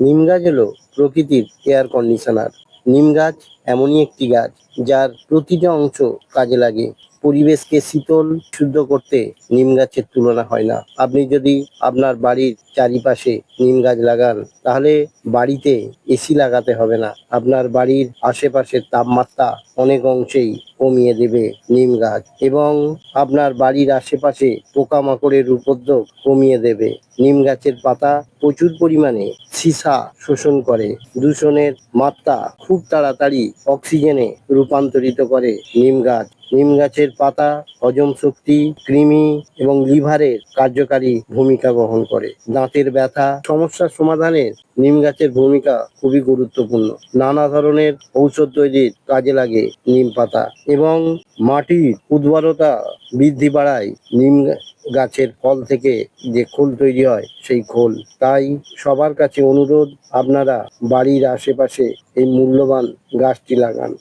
নিম গাছ হলো প্রকৃতির এয়ার কন্ডিশনার। নিম গাছ এমনই একটি গাছ যার প্রতিটা অংশ কাজে লাগে। পরিবেশকে শীতল, শুদ্ধ করতে নিম গাছের তুলনা হয় না। আপনি যদি আপনার বাড়ির চারিপাশে নিম গাছ লাগান, তাহলে বাড়িতে এসি লাগাতে হবে না। আপনার বাড়ির আশেপাশের তাপমাত্রা অনেক অংশেই কমিয়ে দেবে নিম গাছ এবং আপনার বাড়ির আশেপাশে পোকামাকড়ের উপদ্রব কমিয়ে দেবে। নিম গাছের পাতা প্রচুর পরিমাণে সীসা শোষণ করে। দূষণের মাত্রা খুব তাড়াতাড়ি অক্সিজেনে রূপান্তরিত করে নিম গাছ। নিম গাছের পাতা, হজম শক্তি, কৃমি এবং লিভারের কার্যকারী ভূমিকা গ্রহণ করে। দাঁতের ব্যথা, সমস্যার সমাধানে নিম গাছের ভূমিকা খুবই গুরুত্বপূর্ণ। নানা ধরনের ঔষধ তৈরির কাজে লাগে নিম পাতা এবং মাটির উর্বরতা বৃদ্ধি বাড়ায় নিম গাছের ফল থেকে যে খোল তৈরি হয় সেই খোল। তাই সবার কাছে অনুরোধ, আপনারা বাড়ির আশেপাশে এই মূল্যবান গাছটি লাগান।